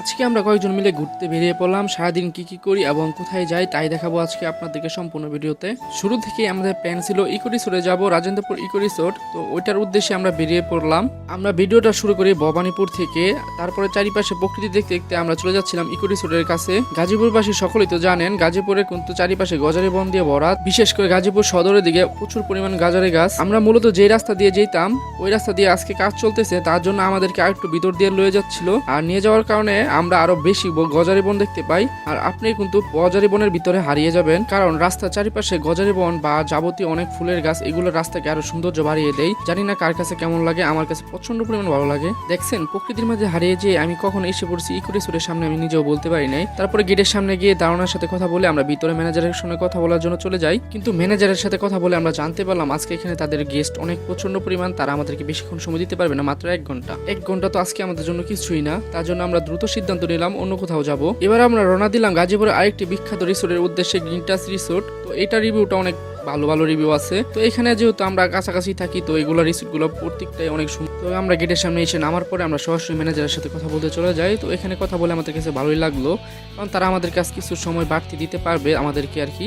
আজকে আমরা কয়েকজন মিলে ঘুরতে বেরিয়ে পড়লাম। সারাদিন কি কি করি এবং কোথায় যাই তাই দেখাবো আজকে আপনাদেরকে সম্পূর্ণ ভিডিওতে। শুরু থেকে আমাদের প্ল্যান ছিল ইকো রিসোর্টে যাব, রাজেন্দ্রপুর ইকো রিসোর্ট। তো ওইটার উদ্দেশ্যে আমরা বেরিয়ে পড়লাম। আমরা ভিডিওটা শুরু করি ভবানীপুর থেকে। তারপরে চারিপাশে প্রকৃতি দেখতে দেখতে আমরা চলে যাচ্ছিলাম ইকো রিসোর্টের কাছে। গাজীপুরবাসী সকলেই তো জানেন, গাজীপুরের কিন্তু চারিপাশে গজারি বন দিয়ে ভরা। বিশেষ করে গাজীপুর সদরের দিকে প্রচুর পরিমাণ গাজারে গাছ। আমরা মূলত যে রাস্তা দিয়ে যেতাম, ওই রাস্তা দিয়ে আজকে কাজ চলতেছে, তার জন্য আমাদেরকে আরেকটু ভিতর দিয়ে লয়ে যাচ্ছিল। আর নিয়ে যাওয়ার কারণে আমরা আরও বেশি গজারি বন দেখতে পাই। আর আপনি কিন্তু গজারি বনের ভিতরে হারিয়ে যাবেন। কারণ রাস্তার চারিপাশে গজারি বন বা যাবতীয় অনেক ফুলের গাছ, এগুলো রাস্তাকে আরও সৌন্দর্য বাড়িয়ে দেয়। জানি না কার কাছে কেমন লাগে, আমার কাছে প্রচণ্ড পরিমাণ ভালো লাগে। দেখছেন, প্রকৃতির মাঝে হারিয়ে যেয়ে আমি কখন এসে পড়ছি ইকুরিসুরের সামনে আমি নিজেও বলতে পারি নাই। তারপরে গেটের সামনে গিয়ে দারোয়ানের সাথে কথা বলে আমরা ভিতরে ম্যানেজারের সঙ্গে কথা বলার জন্য চলে যাই। কিন্তু ম্যানেজারের সাথে কথা বলে আমরা জানতে পারলাম, আজকে এখানে তাদের গেস্ট অনেক প্রচণ্ড পরিমাণ, তারা আমাদেরকে বেশিক্ষণ সময় দিতে পারবে না, মাত্র এক ঘণ্টা। এক ঘণ্টা তো আজকে আমাদের জন্য কিছুই না। তার জন্য আমরা দ্রুত সিদ্ধান্ত নিলাম, অন্য কোথাও যাব। এবার আমরা রওনা দিলাম গাজীপুরে আরেকটি বিখ্যাত রিসোর্টের উদ্দেশ্যে গ্রিন টাচ রিসোর্ট। তো এটা রিভিউটা অনেক ভালো ভালো রিভিউ আছে। তো এখানে যেহেতু আমরা কাছাকাছি থাকি, তো এগুলো রিসিপ্টগুলো প্রত্যেকটাই অনেক সুন্দর। তো আমরা গেটের সামনে এসে নামার পরে আমরা সরাসরি ম্যানেজারের সাথে কথা বলতে চলে যাই। তো এখানে কথা বলে আমাদের কাছে ভালোই লাগল। কারণ তারা আমাদের কাছে কিছু সময় বাড়তি দিতে পারবে আমাদেরকে আর কি।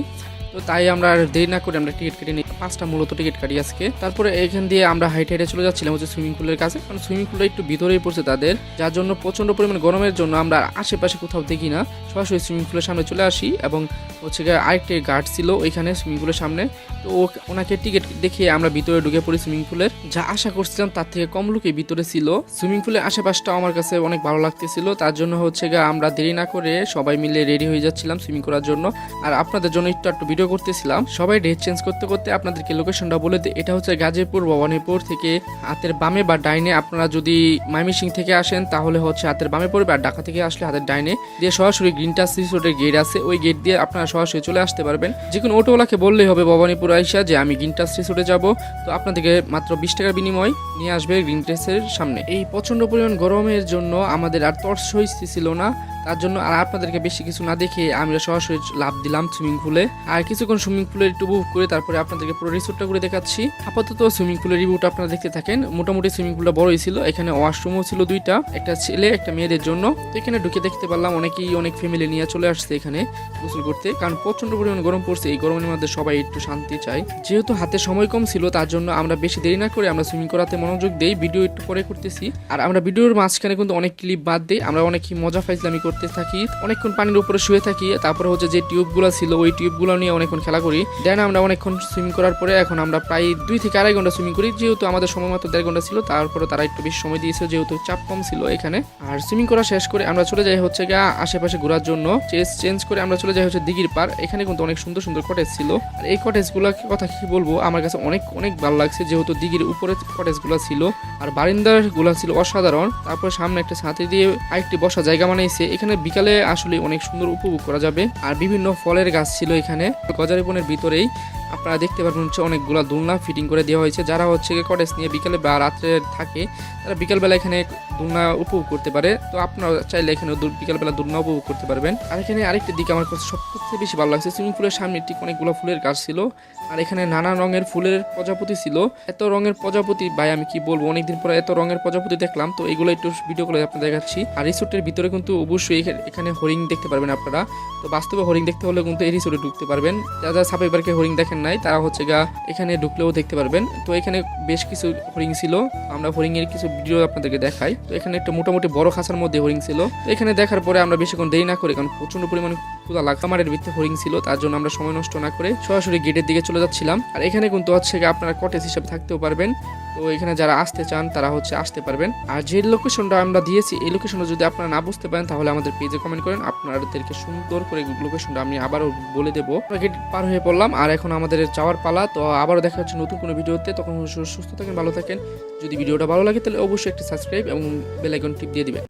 তো তাই আমরা আর দেরি না করে আমরা টিকিট কেটে নিই। পাঁচটা মূলত টিকিট কাটি আজকে। তারপরে এখান দিয়ে আমরা হাইট হাইটে চলে যাচ্ছিলাম হচ্ছে সুইমিং পুলের কাছে। কারণ সুইমিং পুলটা একটু ভিতরেই পড়ছে তাদের, যার জন্য প্রচণ্ড পরিমাণ গরমের জন্য আমরা আশেপাশে কোথাও দেখি না। সরাসরি সুইমিং পুলের সামনে চলে আসি এবং হচ্ছে আরেকটি গার্ড ছিল ওইখানে সুইমিং পুলের সামনে। তো ওনাকে টিকিট দেখিয়ে আমরা ভিতরে ঢুকে পড়ি সুইমিং পুলের। যা আশা করছিলাম তার থেকে কম লোকই ভিতরে ছিল। সুইমিং পুলের আশেপাশটা আমার কাছে অনেক ভালো লাগতেছিল। তার জন্য হচ্ছে গিয়ে আমরা দেরি না করে সবাই মিলে রেডি হয়ে যাচ্ছিলাম সুইমিং করার জন্য। আর আপনাদের জন্য একটু একটু ভিডিও করতেছিলাম। সবাই ড্রেস চেঞ্জ করতে করতে আপনাদেরকে লোকেশনটা বলে দিই। এটা হচ্ছে গাজীপুর, ভবানীপুর থেকে হাতের বামে বা ডাইনে আপনারা যদি মাইমিসিং থেকে আসেন, তাহলে হচ্ছে হাতের বামে পড়বে আর ঢাকা থেকে আসলে হাতের ডাইনে দিয়ে সরাসরি গ্রিন টাচ রিসোর্টের গেট আছে। ওই গেট দিয়ে আপনারা সরাসরি চলে আসতে পারবেন। যে কোনো অটোওয়ালাকে বললেই হবে ভবানীপুর আইসা যে আমি গ্রিন টাচ রিসোর্টে যাব। তো আপনাদেরকে মাত্র বিশ টাকার বিনিময় নিয়ে আসবে গ্রিন টাচের সামনে। এই প্রচণ্ড পরিমাণ গরমের জন্য আমাদের আর তর্স হইতেছিল না। তার জন্য আর আপনাদেরকে বেশি কিছু না দেখে আমরা সরাসরি লাভ দিলাম সুইমিং পুলে। আর কিছুক্ষণ সুইমিং পুলে একটু উপভোগ করে তারপরে আপনাদেরকে পুরো রিসোর্টটা করে দেখাচ্ছি। আপাতত সুইমিং পুলের রিভিউটা আপনারা দেখতে থাকেন। মোটামুটি সুইমিং পুলটা বড়ই ছিল। এখানে ওয়াশরুমও ছিল দুইটা, একটা ছেলে, একটা মেয়েদের জন্য। তো এখানে ঢুকে দেখতে পারলাম অনেকেই অনেক ফ্যামিলি নিয়ে চলে আসছে এখানে গোসল করতে। কারণ প্রচণ্ড পরিমাণ গরম পড়ছে, এই গরমের মধ্যে সবাই একটু শান্তি চায়। যেহেতু হাতে সময় কম ছিল, তার জন্য আমরা বেশি দেরি না করে আমরা সুইমিং করাতে মনোযোগ দেই। ভিডিও একটু পরে করতেছি। আর আমরা ভিডিওর মাঝখানে কিন্তু অনেক ক্লিপ বাদ দিই। আমরা অনেক মজা ফাইজলামি করতে থাকি। অনেকক্ষণ পানির উপরে শুয়ে থাকি, তারপরে হচ্ছে যে টিউবগুলো ছিল, ওই টিউবগুলো নিয়ে অনেকক্ষণ খেলা করি। দেন আমরা অনেকক্ষণ সুইমিং করার পরে এখন আমরা প্রায় দুই থেকে আড়াই ঘণ্টা সুইমিং করি, যেহেতু আমাদের সময় মাত্র দেড় ঘণ্টা ছিল, তারপরে তারা একটু বেশি সময় দিয়েছে, যেহেতু চাপ কম ছিল এখানে। আর সুইমিং করা শেষ করে আমরা চলে যাই হচ্ছে গা আশেপাশে ঘোরার জন্য। চেঞ্জ চেঞ্জ করে আমরা চলে যাই হচ্ছে দিঘির পার এখানে কিন্তু অনেক সুন্দর সুন্দর কটেজ ছিল। আর এই কটেজগুলো কথা কি বলব, আমার কাছে অনেক অনেক ভালো লাগছে, যেহেতু দিঘির উপরে কটেজগুলো ছিল। আর বারিন্দারগুলা ছিল অসাধারণ। তারপরে সামনে একটা ছাতি দিয়ে আরেকটি বসা জায়গা বানাইছে। এখানে বিকালে আসলে অনেক সুন্দর উপভোগ করা যাবে। আর বিভিন্ন ফলের গাছ ছিল এখানে। গজারিপনের ভিতরেই আপনারা দেখতে পারবেন হচ্ছে অনেকগুলো দোলনা ফিটিং করে দেওয়া হয়েছে। যারা হচ্ছে কটেজ নিয়ে বিকেলে বা রাত্রে থাকে, তারা বিকালবেলা এখানে দোলনা উপভোগ করতে পারে। তো আপনারা চাইলে এখানে বিকালবেলা দোলনা উপভোগ করতে পারবেন। আর এখানে আরেকটি দিক আমার কাছে সবথেকে বেশি ভালো লাগছে সুইমিং পুলের সামনে ঠিক অনেকগুলো ফুলের গাছ ছিল। আর এখানে নানা রঙের ফুলের প্রজাপতি ছিল। এত রঙের প্রজাপতি, ভাই আমি কি বলব, অনেকদিন পরে এত রঙের প্রজাপতি দেখলাম। তো এগুলো একটু ভিডিও করে আপনাদের দেখাচ্ছি। আর রিসোর্টের ভিতরে কিন্তু অবশ্যই এখা- এখানে হরিং দেখতে পারবেন আপনারা। তো বাস্তবে হরিং দেখতে হলে কিন্তু এই রিসোর্টে ঢুকতে পারবেন। যারা যারা সাপের পার্কে হরিং দেখেন নাই, তারা হচ্ছে গা এখানে ঢুকলেও দেখতে পারবেন। তো এখানে বেশ কিছু হরিং ছিল, আমরা হরিং এর কিছু ভিডিও আপনাদেরকে দেখাই। তো এখানে একটা মোটামুটি বড় খাঁচার মধ্যে হরিং ছিল। তো এখানে দেখার পরে আমরা বেশিক্ষণ দেরি না করে, কারণ প্রচণ্ড পরিমাণে ক্ষুদা লাগা আমাদের ভিত্তি হরিং ছিল, তার জন্য আমরা সময় নষ্ট না করে সরাসরি গেটের দিকে চলে যাচ্ছিলাম। আর এখানে কিন্তু হচ্ছে আপনারা কটেজ হিসাবে থাকতেও পারবেন। তো এখানে যারা আসতে চান, তারা হচ্ছে আসতে পারবেন। আর যে লোকেশনটা আমরা দিয়েছি, এই লোকেশনটা যদি আপনারা না বুঝতে পারেন, তাহলে আমাদের পেজে কমেন্ট করেন। আপনাদেরকে সুন্দর করে লোকেশনটা আমি আবারও বলে দেবো। গেট পার হয়ে পড়লাম, আর এখন আমাদের যাওয়ার পালা। তো আবারও দেখা হচ্ছে নতুন কোনো ভিডিওতে। তখন সুস্থ থাকেন, ভালো থাকেন। যদি ভিডিওটা ভালো লাগে, তাহলে অবশ্যই একটা সাবস্ক্রাইব এবং বেল আইকন টিপ দিয়ে দিবেন।